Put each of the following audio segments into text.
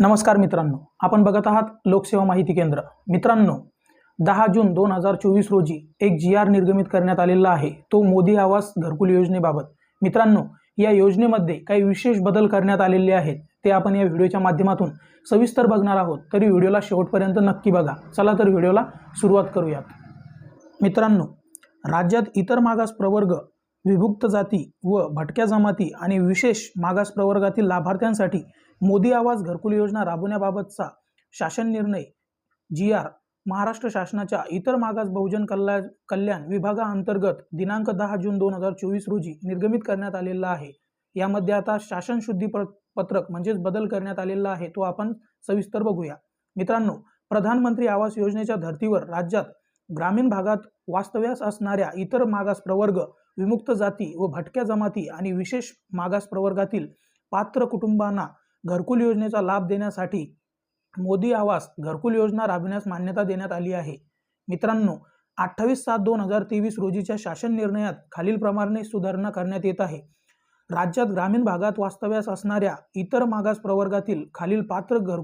नमस्कार मित्रांनो. आपण बघत आहात लोकसेवा माहिती केंद्र. मित्रांनो दहा जून दोन हजार चोवीस रोजी एक जी आर निर्गमित करण्यात आलेला आहे. तो मोदी आवास घरकुल योजनेबाबत. मित्रांनो या योजनेमध्ये काही विशेष बदल करण्यात आलेले आहेत. ते आपण या व्हिडिओच्या माध्यमातून सविस्तर बघणार आहोत. तरी व्हिडिओला शेवटपर्यंत नक्की बघा. चला तर व्हिडिओला सुरुवात करूयात. मित्रांनो राज्यात इतर मागास प्रवर्ग विभुक्त जाती व भटक्या जमाती आणि विशेष मागास प्रवर्गातील लाभार्थ्यांसाठी मोदी आवास घरकुल योजना राबवण्याबाबतचा शासन निर्णय. जी आर महाराष्ट्र शासनाच्या इतर मागास बहुजन कल्याण कल्याण विभागाअंतर्गत दिनांक दहा जून दोन हजार चोवीस रोजी निर्गमित करण्यात आलेला आहे. यामध्ये आता शासन शुद्धी प- पत्रक म्हणजेच बदल करण्यात आलेला आहे तो आपण सविस्तर बघूया. मित्रांनो प्रधानमंत्री आवास योजनेच्या धर्तीवर राज्यात ग्रामीण भागात वास्तव्यास असणाऱ्या इतर मागास प्रवर्ग विमुक्त जाती व भटक्या जमाती आणि विशेष मागास प्रवर्गातील पात्र कुटुंबांना घरकुल योजनेचा लाभ देण्यासाठी मोदी आवास घरकुल योजना राबविण्यास मान्यता देण्यात आली आहे. मित्रांनो अठ्ठावीस सात दोन हजार तेवीस रोजीच्या शासन निर्णयात खालीलप्रमाणे सुधारणा करण्यात येत आहे. राज्यात ग्रामीण भागात वास्तव्यास असणाऱ्या इतर मागास प्रवर्गातील खालील पात्र घर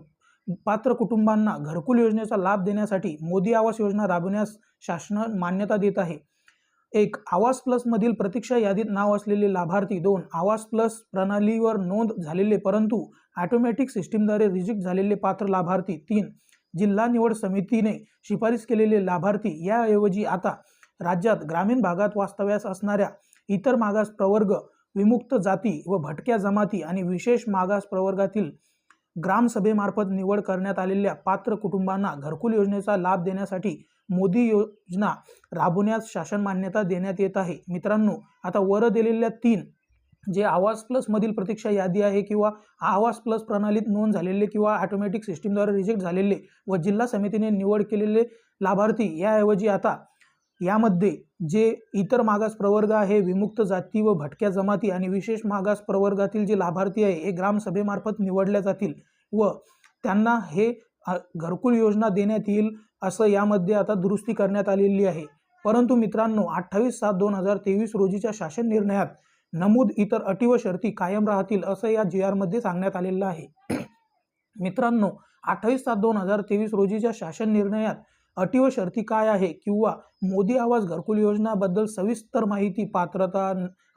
पात्र कुटुंबांना घरकुल योजनेचा लाभ देण्यासाठी मोदी आवास योजना राबविण्यास शासन मान्यता देत आहे. एक आवास प्लस मधील प्रतीक्षा यादीत नाव असलेले लाभार्थी दोन आवास प्लस प्रणालीवर नोंद झालेले परंतु ऑटोमॅटिक सिस्टीमद्वारे रिजेक्ट झालेले पात्र लाभार्थी तीन जिल्हा निवड समितीने शिफारस केलेले लाभार्थी याऐवजी आता राज्यात ग्रामीण भागात वास्तव्यास असणाऱ्या इतर मागास प्रवर्ग विमुक्त जाती व भटक्या जमाती आणि विशेष मागास प्रवर्गातील ग्रामसभेमार्फत निवड करण्यात आलेल्या पात्र कुटुंबांना घरकुल योजनेचा लाभ देण्यासाठी मोदी योजना राबवण्यास शासन मान्यता देण्यात येत आहे. मित्रांनो आता वर दिलेल्या तीन जे आवास प्लस मधील प्रतीक्षा यादी आहे किंवा आवास प्लस प्रणालीत नोंद झालेले किंवा ऑटोमॅटिक सिस्टीमद्वारे रिजेक्ट झालेले व जिल्हा समितीने निवड केलेले लाभार्थी याऐवजी आता यामध्ये जे इतर मागास प्रवर्ग आहे विमुक्त जाती व भटक्या जमाती आणि विशेष मागास प्रवर्गातील जे लाभार्थी आहे हे ग्रामसभेमार्फत निवडल्या जातील व त्यांना हे घरकुल योजना देण्यात येईल असं यामध्ये आता दुरुस्ती करण्यात आलेली आहे. परंतु मित्रांनो अठ्ठावीस सात दोन हजार तेवीस रोजीच्या शासन निर्णयात नमूद इतर अटी व शर्ती कायम राहतील असं या जी आरमध्ये सांगण्यात आलेलं आहे. मित्रांनो अठ्ठावीस सात दोन हजार तेवीस रोजीच्या शासन निर्णयात अटी व शर्ती काय आहे किंवा मोदी आवास घरकुल योजनाबद्दल सविस्तर माहिती पात्रता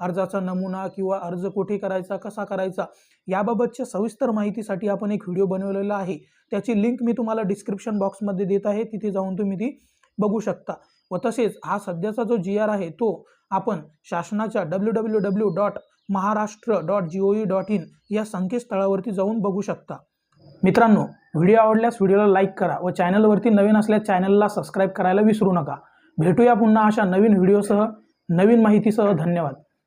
अर्जाचा नमुना किंवा अर्ज कुठे करायचा कसा करायचा याबाबतच्या सविस्तर माहितीसाठी आपण एक व्हिडिओ बनवलेला आहे. त्याची लिंक मी तुम्हाला डिस्क्रिप्शन बॉक्समध्ये देत आहे. तिथे जाऊन तुम्ही ती बघू शकता. व तसेच हा सध्याचा जो जी आर आहे तो आपण शासनाच्या W W W dot Maharashtra dot G O E dot in या संकेतस्थळावरती जाऊन बघू शकता. मित्रांनो व्हिडिओ आवडल्यास व्हिडिओला लाईक करा व चॅनलवरती नवीन असल्यास चॅनलला सबस्क्राईब करायला विसरू नका. भेटूया पुन्हा अशा नवीन व्हिडिओसह. नवीन माहितीसह धन्यवाद.